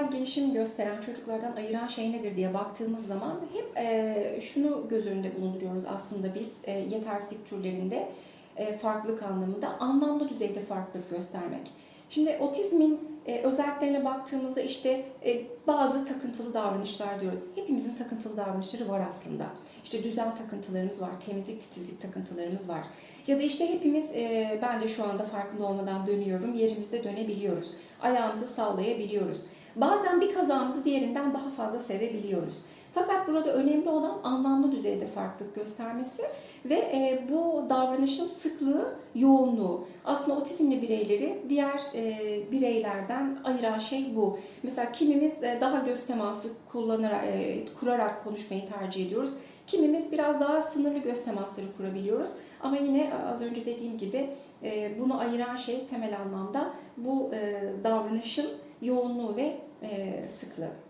erken gelişim gösteren çocuklardan ayıran şey nedir diye baktığımız zaman hep e, şunu göz önünde bulunduruyoruz aslında biz e, yetersizlik türlerinde e, farklılık anlamında anlamlı düzeyde farklılık göstermek. Şimdi otizmin e, özelliklerine baktığımızda işte e, bazı takıntılı davranışlar diyoruz. Hepimizin takıntılı davranışları var aslında. İşte düzen takıntılarımız var, temizlik, titizlik takıntılarımız var. Ya da işte hepimiz, e, ben de şu anda farkında olmadan dönüyorum, yerimizde dönebiliyoruz. Ayağımızı sallayabiliyoruz. Bazen bir kazamızı diğerinden daha fazla sevebiliyoruz. Burada önemli olan anlamlı düzeyde farklılık göstermesi ve e, bu davranışın sıklığı, yoğunluğu. Aslında otizmli bireyleri diğer e, bireylerden ayıran şey bu. Mesela kimimiz e, daha göz teması kullanarak, e, kurarak konuşmayı tercih ediyoruz. Kimimiz biraz daha sınırlı göz temasları kurabiliyoruz. Ama yine az önce dediğim gibi e, bunu ayıran şey temel anlamda bu e, davranışın yoğunluğu ve e, sıklığı.